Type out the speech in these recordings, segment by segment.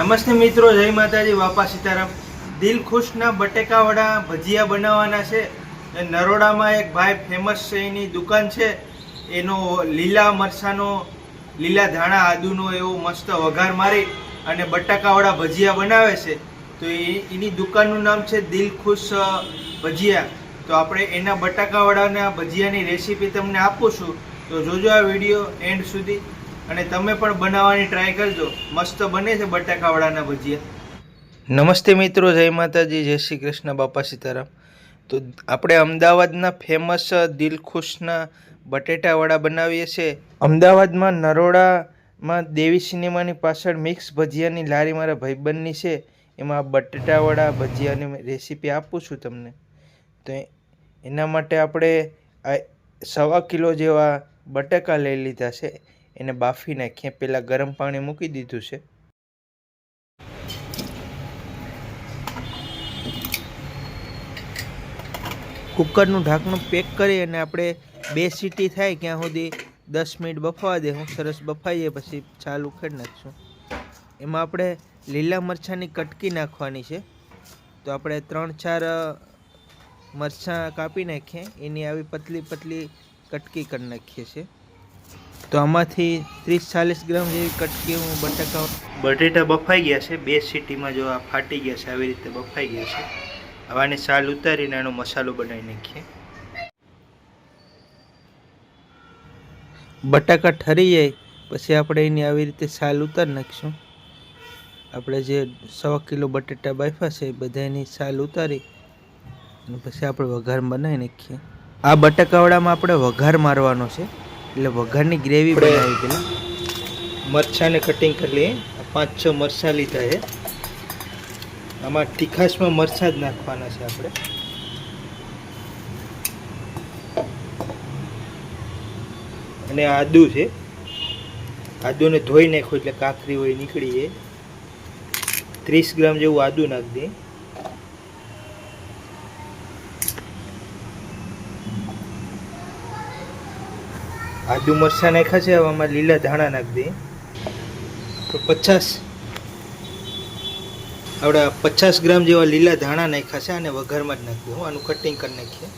નમસ્તે મિત્રો, જય માતાજી બાપા સીતારામ. દિલ ખુશના બટેકાવાળા ભજીયા બનાવવાના છે. નરોડામાં એક ભાઈ ફેમસ છે, એની દુકાન છે. એનો લીલા મરચાંનો લીલા ધાણા આદુનો એવો મસ્ત વઘાર મારી અને બટાકાવાળા ભજીયા બનાવે છે. તો એ, એની દુકાનનું નામ છે દિલ ખુશ ભજીયા. તો આપણે એના બટાકાવાળાના ભજીયાની રેસીપી તમને આપું છું. તો જોજો આ વીડિયો એન્ડ સુધી. અને તમે પણ બનાવવાની ટ્રાય કરજો. મસ્ત બને છે બટાકાવાળાના ભજીયા. નમસ્તે મિત્રો, જય માતાજી, જય શ્રી કૃષ્ણ, બાપા સીતારામ. તો આપણે અમદાવાદના ફેમસ દિલખુશના બટેટાવાળા બનાવીએ છીએ. અમદાવાદમાં નરોડામાં દેવી સિનેમાની પાછળ મિક્સ ભજીયાની લારી મારા ભાઈબંધની છે. એમાં બટેટાવાળા ભજીયાની રેસીપી આપું છું તમને. તો એના માટે આપણે સવા કિલો જેવા બટાકા લઈ લીધા છે. એને બાફી નાખીએ પહેલાં ગરમ પાણી મૂકી દીધું છે? કુકરનું ઢાંકણું પેક કરી અને આપણે બે સીટી થાય ત્યાં સુધી દસ મિનિટ બફાવા દે. હું સરસ બફાઈએ પછી ચાલ ઉખેડી નાખશું. એમાં આપણે લીલા મરચાંની કટકી નાખવાની છે. તો આપણે ત્રણ ચાર મરચાં કાપી નાખીએ. એની આવી પતલી પતલી કટકી કરી નાખીએ છીએ. તો આમાંથી ત્રીસ ચાલીસ ગ્રામ જેવી કટકી હું બટાકા બટેટા બફાઈ ગયા છે. બે સીટીમાં જો આ ફાટી ગયા છે આવી રીતે બફાઈ ગયા છે. હવે સાલ ઉતારીને એનો મસાલો બનાવી નાખીએ. બટાકા ઠરી જાય પછી આપણે એની આવી રીતે સાલ ઉતારી નાખીશું. આપણે જે સવા કિલો બટેટા બાફ્યા છે એ બધા એની સાલ ઉતારી અને પછી આપણે વઘાર બનાવી નાખીએ. આ બટાકાવાળામાં આપણે વઘાર મારવાનો છે. એટલે વઘારની ગ્રેવી બનાવી પેલા મરચાંને કટિંગ કરી લઈએ. પાંચ છ મરચાં લીધા છે. આમાં તીખાશમાં મરચાં જ નાખવાના છે આપણે. અને આદુ છે. આદુને ધોઈ નાખો એટલે કાંકરી હોય નીકળી જાય. ત્રીસ ગ્રામ જેવું આદુ નાખી દઈએ. આદુ મરચાં નાખ્યા છે, હવે આમાં લીલા ધાણા નાખી દઈએ. તો પચાસ. આપણે પચાસ ગ્રામ જેવા લીલા ધાણા નાખ્યા છે અને વઘારમાં જ નાખી હું આનું કટિંગ કરી નાખીએ.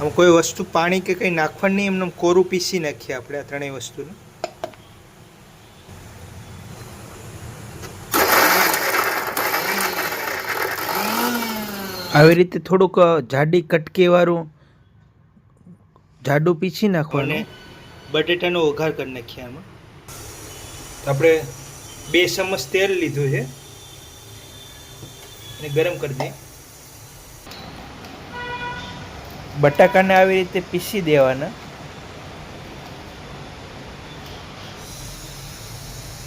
આમ કોઈ વસ્તુ પાણી કે કંઈ નાખવાની નહીં એમને કોરું પીસી નાખીએ આપણે આ ત્રણેય વસ્તુને. આવી રીતે થોડુંક જાડી કટકીવાળું જાડું પીસી નાખવાનું. બટેટાનો વઘાર કરી નાખીએ આમાં. આપણે બે ચમચ તેલ લીધું છે. અને ગરમ કરી દઈએ. બટાકાને આવી રીતે પીસી દેવાના.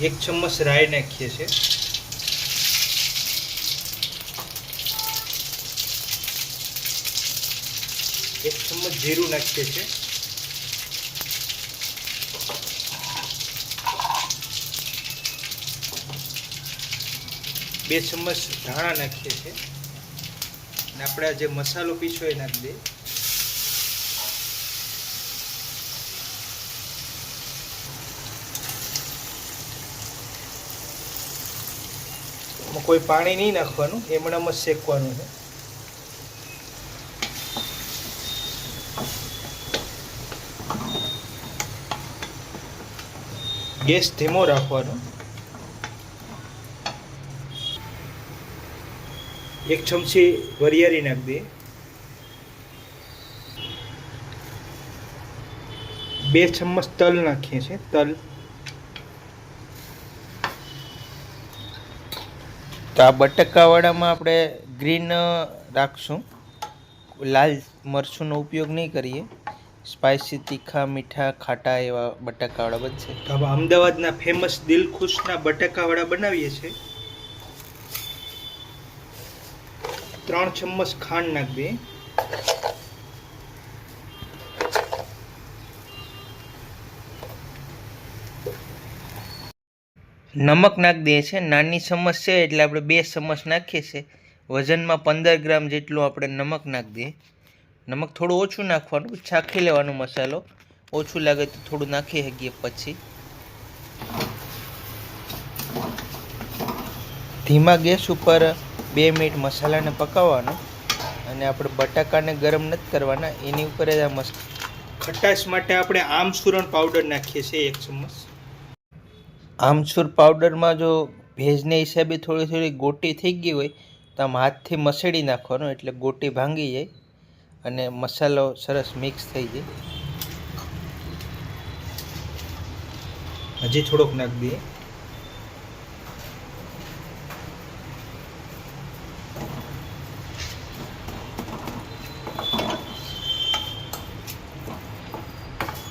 એક ચમચ રાઈ નાખીએ છીએ. એક ચમચ જીરું નાખીએ છીએ. બે ચમચ ધાણા નાખીએ છીએ. અને આપણે જે મસાલો પીસો એ નાખી દઈએ કોઈ પાણી નહીં નાખવાનું, એમણામાં શેકવાનું છે. ગેસ ધીમો રાખવાનો. એક ચમચી વરિયાળી નાખ દે. બે ચમચ તલ નાખીએ છીએ, તલ. તો આ બટકાવાળામાં આપણે ગ્રીન રાખશું. લાલ મરચુંનો ઉપયોગ નહીં કરીએ. સ્પાઇસી તીખા મીઠા ખાટા એવા બટાકાવાળા બનશે. તો હવે અમદાવાદના ફેમસ દિલખુશના બટાકાવાળા બનાવીએ છીએ ત્રણ ચમચ ખાંડ નાખીએ નમક નાખી દઈએ છીએ. નાની ચમચ છે એટલે આપણે બે ચમચ નાખીએ છીએ. વજનમાં પંદર ગ્રામ જેટલું આપણે નમક નાખી દઈએ. નમક થોડું ઓછું નાખવાનું છાખી લેવાનો મસાલો. ઓછું લાગે તો થોડું નાખી શકીએ પછી. ધીમા ગેસ ઉપર બે મિનિટ મસાલાને પકાવવાનો. અને આપણે બટાકાને ગરમ નથી કરવાના, એની ઉપર જ આ મસ, ખટાશ માટે આપણે આમસૂરણ પાવડર નાખીએ છીએ એક ચમચ. આમસૂર પાવડરમાં જો ભેજને હિસાબે થોડી થોડી ગોટી થઈ ગઈ હોય, તો આમ હાથથી મસેડી નાખવાનો, એટલે ગોટી ભાંગી જાય. અને મસાલો સરસ મિક્સ થઈ જાય હજી થોડોક નાખી દઈએ.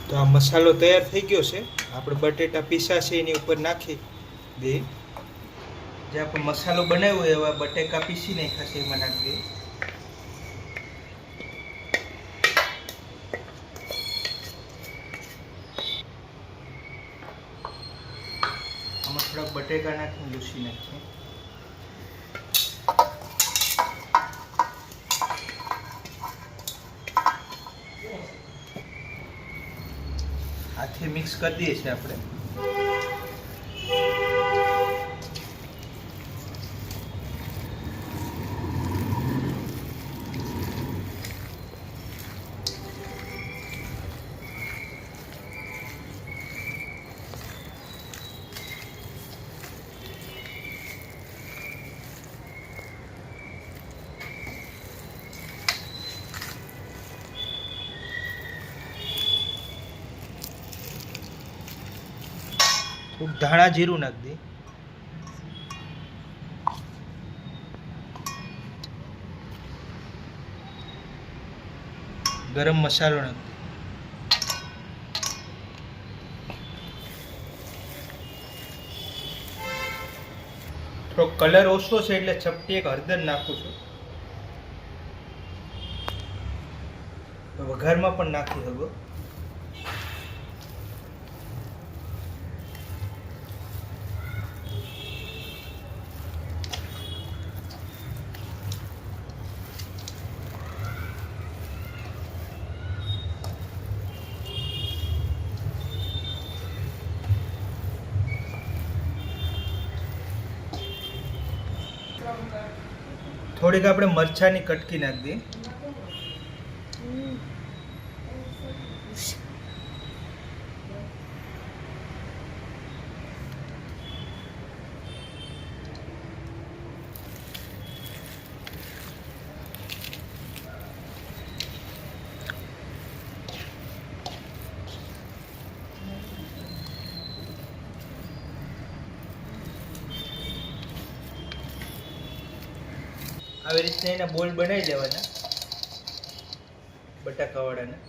તો આ મસાલો તૈયાર થઈ ગયો છે. આપણે બટેટા પીસા છે, એની ઉપર નાખી દઈએ. જે આપણે મસાલો બનાવ્યો એવા બટેકા પીસી નાખ્યા એમાં નાખી દઈએ આમાં થોડાક બટેકા નાખીને લૂસી નાખીએ. હાથે મિક્સ કરી દઈએ છીએ આપણે. થોડુંક ધાણા જીરું નાખી દઈએ ગરમ મસાલો નાખી થોડો કલર ઓછો છે એટલે ચપટી એક હળદર નાખું છું. વઘારમાં પણ નાખી શકો. થોડીક આપણે મરચાની કટકી નાખી દઈએ. આવી રીતના એના બોલ બનાવી દેવાના, બટાકાવાળાના.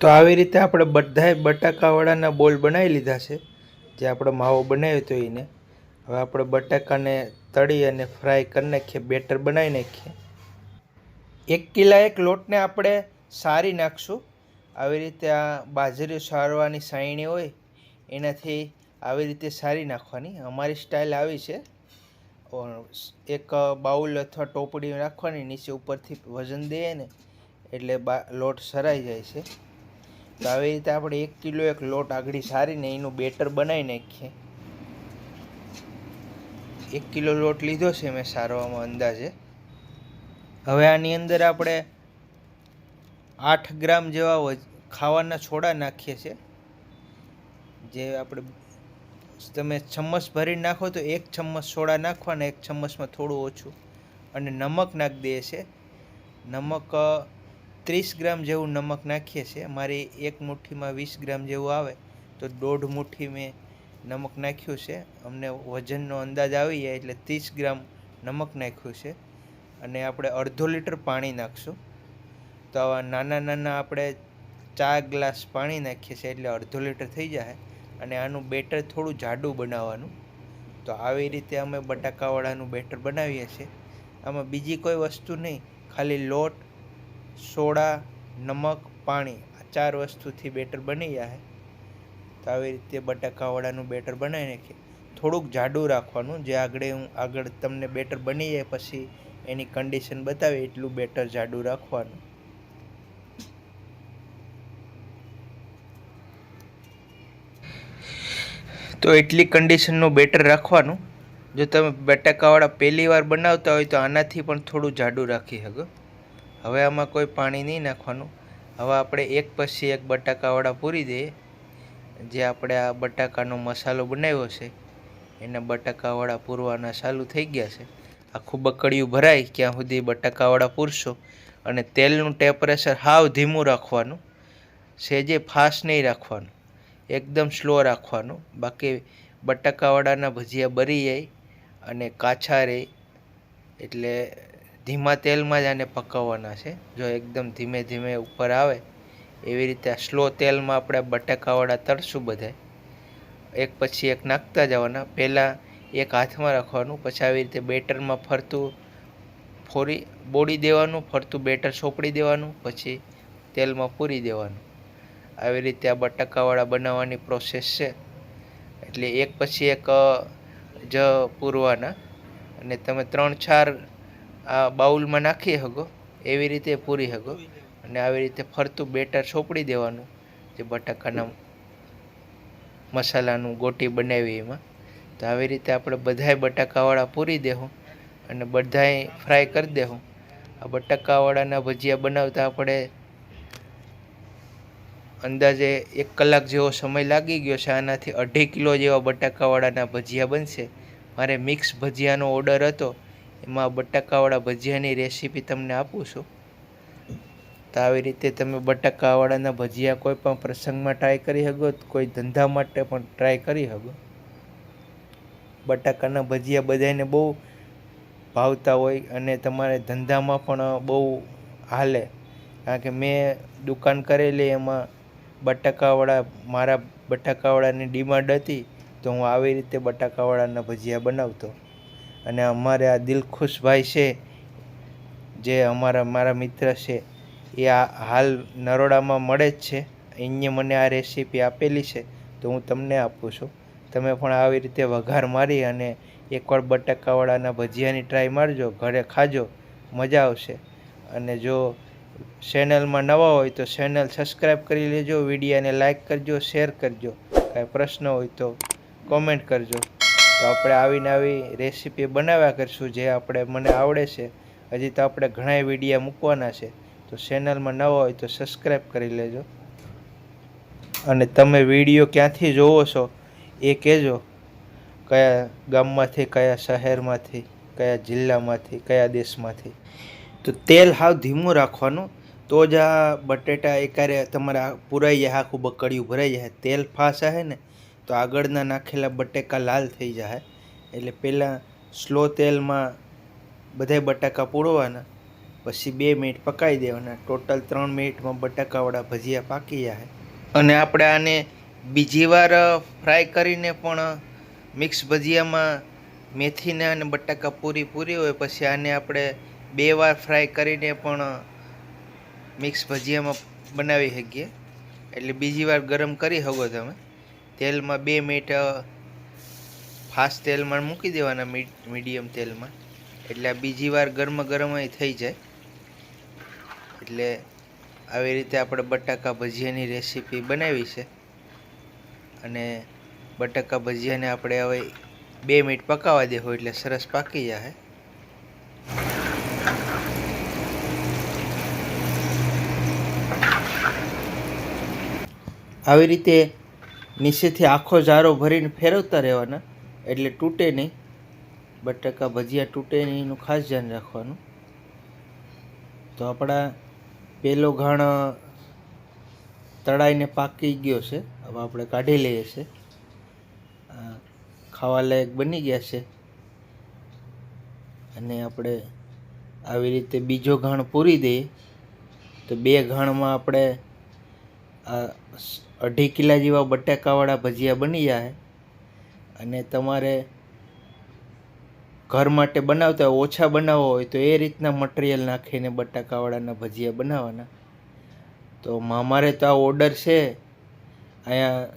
તો આવી રીતે આપણે બધાય બટાકાવાળાના બોલ બનાવી લીધા છે જે આપણે માવો બનાવ્યો હતો એને, હવે આપણે બટાકાને તળી અને ફ્રાય કરી નાખીએ, બેટર બનાવી નાખીએ. એક કિલા એક લોટને આપણે સારી નાખશું. આવી રીતે આ બાજરી સારવાની સાયણી હોય, એનાથી આવી રીતે સારી નાખવાની. અમારી સ્ટાઇલ આવી છે. એક બાઉલ અથવા ટોપડી રાખવાની નીચે ઉપરથી વજન દઈએ ને, એટલે લોટ સરાઈ જાય છે. તો આવી રીતે આપણે એક કિલો એક લોટ આગળી સારીને એનું બેટર બનાવી નાખીએ. એક કિલો લોટ લીધો છે મેં સારવામાં અંદાજે. હવે આની અંદર આપણે આઠ ગ્રામ જેવા ખાવાના છોડા નાખીએ છીએ. જે આપણે તમે ચમ્મચ ભરીને નાખો તો એક ચમ્મચ સોડા નાખવાના, એક ચમ્મચમાં થોડું ઓછું. અને નમક નાખી દઈએ છીએ. નમક ત્રીસ ગ્રામ જેવું નમક નાખીએ છીએ. મારી એક મુઠ્ઠીમાં વીસ ગ્રામ જેવું આવે તો દોઢ મુઠ્ઠી મેં નમક નાખ્યું છે. અમને વજનનો અંદાજ આવી જાય એટલે ત્રીસ ગ્રામ નમક નાખ્યું છે. અને આપણે અડધો લીટર પાણી નાખશું. તો આવા નાના નાના આપણે ચાર ગ્લાસ પાણી નાખીએ છીએ એટલે અડધો લીટર થઈ જાય. અને આનું બેટર થોડું જાડું બનાવવાનું. તો આવી રીતે અમે બટાકાવાળાનું બેટર બનાવીએ છીએ. આમાં બીજી કોઈ વસ્તુ નહીં. ખાલી લોટ સોડા, નમક, પાણી આ ચાર વસ્તુથી બેટર બની જાય. તો આવી રીતે બટાકાવાળાનું બેટર બનાવી નાખીએ થોડુંક જાડું રાખવાનું. જે આગળ હું આગળ તમને બેટર બની જાય પછી એની કન્ડિશન બતાવે એટલું બેટર જાડું રાખવાનું. તો એટલી કન્ડિશનનું બેટર રાખવાનું. જો તમે બટાકાવાળા પહેલી વાર બનાવતા હોય તો આનાથી પણ થોડું જાડું રાખી શકો. હવે આમાં કોઈ પાણી નહીં નાખવાનું. હવે આપણે એક પછી એક બટાકાવાળા પૂરી દઈએ. જે આપણે આ બટાકાનો મસાલો બનાવ્યો છે, એના બટાકાવાળા પૂરવાના ચાલુ થઈ ગયા છે. આખું બકડિયું ભરાય ક્યાં સુધી બટાકાવાળા પૂરશો અને તેલનું ટેમ્પરેચર હાવ ધીમું રાખવાનું. સેજે ફાસ્ટ નહીં રાખવાનું. એકદમ સ્લો રાખવાનું. બાકી બટાકાવાળાના ભજીયા બરી જાય અને કાછા રહે. એટલે ધીમા તેલમાં જ આને પકાવવાના છે. જો એકદમ ધીમે ધીમે ઉપર આવે, એવી રીતે સ્લો તેલમાં આપણે બટાકાવાળા તળશું બધાય એક પછી એક નાખતા જવાના. પહેલાં એક હાથમાં રાખવાનું, પછી આવી રીતે બેટરમાં ફરતું ફોરી બોળી દેવાનું, ફરતું બેટર સોપડી દેવાનું, પછી તેલમાં પૂરી દેવાનું. આવી રીતે આ બટાકાવાળા બનાવવાની પ્રોસેસ છે. એટલે એક પછી એક જ પૂરવાના. અને તમે ત્રણ ચાર આ બાઉલમાં નાખી શકો એવી રીતે પૂરી શકો અને આવી રીતે ફરતું બેટર સોંપડી દેવાનું, જે બટાકાના મસાલાનું ગોટી બનાવી એમાં. તો આવી રીતે આપણે બધાય બટાકાવાળા પૂરી દેવું અને બધાય ફ્રાય કરી દેવું આ બટાકાવાળાના ભજીયા બનાવતા આપણે અંદાજે એક કલાક જેવો સમય લાગી ગયો છે, આનાથી અઢી કિલો જેવા બટાકાવાળાના ભજીયા બનશે. મારે મિક્સ ભજીયાનો ઓર્ડર હતો એમાં બટાકાવાળા ભજીયાની રેસીપી તમને આપું છું. તો આવી રીતે તમે બટાકાવાળાના ભજીયા કોઈ પણ પ્રસંગમાં ટ્રાય કરી શકો, કોઈ ધંધા માટે પણ ટ્રાય કરી શકો. બટાકાના ભજીયા બધાને બહુ ભાવતા હોય અને તમારે ધંધામાં પણ બહુ હાલે. કારણ કે મેં દુકાન કરેલી એમાં બટાકાવાળા, મારા બટાકાવાળાની ડિમાન્ડ હતી, તો હું આવી રીતે બટાકાવાળાના ભજીયા બનાવતો. અને અમારે આ દિલખુશભાઈ છે, જે અમારા, મારા મિત્ર છે, એ આ હાલ નરોડામાં મળે જ છે. એને મને આ રેસીપી આપેલી છે, તો હું તમને આપું છું. તમે પણ આવી રીતે વઘાર મારી અને એકવાર બટાકાવાળાના ભજીયાની ટ્રાય મારજો, ઘરે ખાજો, મજા આવશે. અને જો ચેનલમાં નવા હોય તો ચેનલ સબસ્ક્રાઈબ કરી લેજો, વિડીયાને લાઈક કરજો શેર કરજો. કાંઈ પ્રશ્ન હોય તો કોમેન્ટ કરજો. તો આપણે આવીને આવી રેસીપી બનાવ્યા કરીશું જે આપણે મને આવડે છે. હજી તો આપણે ઘણા વિડીયા મૂકવાના છે. તો ચેનલમાં નવા હોય તો સબસ્ક્રાઈબ કરી લેજો. અને તમે વીડિયો ક્યાંથી જોવો છો એ કહેજો. કયા ગામમાંથી, કયા શહેરમાંથી, કયા જિલ્લામાંથી, કયા દેશમાંથી. તો તેલ હાવ ધીમું રાખવાનું. તો જ આ બટેટા એકારે તમારા પુરાઈ જાય, આખું બકડિયું ભરાઈ જાય. તેલ ફાસ આવે ને તો આગળના નાખેલા બટેકા લાલ થઈ જાય એટલે પહેલાં સ્લો તેલમાં બધાય બટાકા પૂરવાના, પછી બે મિનિટ પકાવી દેવાના. ટોટલ ત્રણ મિનિટમાં બટાકાવાળા ભજીયા પાકી જાય અને આપણે આને બીજી વાર ફ્રાય કરીને પણ મિક્સ ભજીયામાં મેથીને અને બટાકા પૂરી પૂરી હોય, પછી આને આપણે બે વાર ફ્રાય કરીને પણ મિક્સ ભજીયામાં બનાવી શકીએ. એટલે બીજી વાર ગરમ કરી શકો તમે. તેલમાં બે મિનિટ ફાસ્ટ તેલમાં મૂકી દેવાના મીડિયમ તેલમાં. એટલે બીજી વાર ગરમ ગરમ થઈ જાય. એટલે આવી રીતે આપણે બટાકા ભજીયાની રેસીપી બનાવી છે. અને બટાકા ભજીયાને આપણે હવે બે મિનિટ પકાવવા દેવું એટલે સરસ પાકી જાય આવી રીતે નીચેથી આખો જારો ભરીને ફેરવતા રહેવાના. એટલે તૂટે નહીં. બટાકા ભજીયા તૂટે નહીં, એનું ખાસ ધ્યાન રાખવાનું. તો આપણા પહેલો ઘાણ તળાઈને પાકી ગયો છે. હવે આપણે કાઢી લઈએ છીએ ખાવા લાયક બની ગયા છે. અને આપણે આવી રીતે બીજો ઘાણ પૂરી દઈએ. તો બે ઘાણમાં આપણે આ અઢી કિલા જેવા બટાકાવાળા ભજીયા બની જાય અને તમારે ઘર માટે બનાવતા હોય, ઓછા બનાવવા હોય, તો એ રીતના મટીરિયલ નાખીને બટાકાવાળાના ભજીયા બનાવવાના. તો અમારે તો આ ઓર્ડર છે. અહીંયા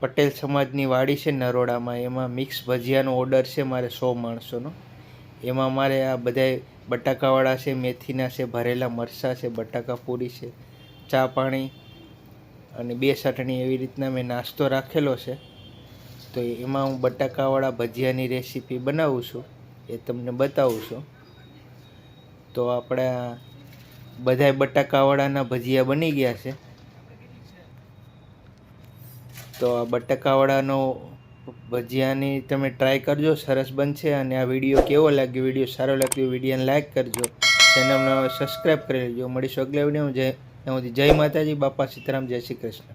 પટેલ સમાજની વાડી છે નરોડામાં. એમાં મિક્સ ભજીયાનો ઓર્ડર છે મારે સો માણસોનો. એમાં મારે આ બધાય બટાકાવાળા છે, મેથીના છે, ભરેલા મરચાં છે, બટાકા પૂરી છે, ચા પાણી અને બે ચટણી એવી રીતના મેં નાસ્તો રાખેલો છે. તો એમાં હું બટાકાવાળા ભજીયાની રેસીપી બનાવું છું, એ તમને બતાવું છું. તો આપણા બધાય બટાકાવાળાના ભજીયા બની ગયા છે. તો આ બટાકાવાળાનો ભજીયાની તમે ટ્રાય કરજો, સરસ બનશે અને આ વીડિયો કેવો લાગ્યો, વીડિયો સારો લાગ્યો, વિડીયોને લાઈક કરજો. ચેનલને સબસ્ક્રાઈબ કરી લેજો. મળીશું અગલા વિડીયોમાં. જય ત્યાં જય માતાજી બાપા સીતારામ જય શ્રી કૃષ્ણ.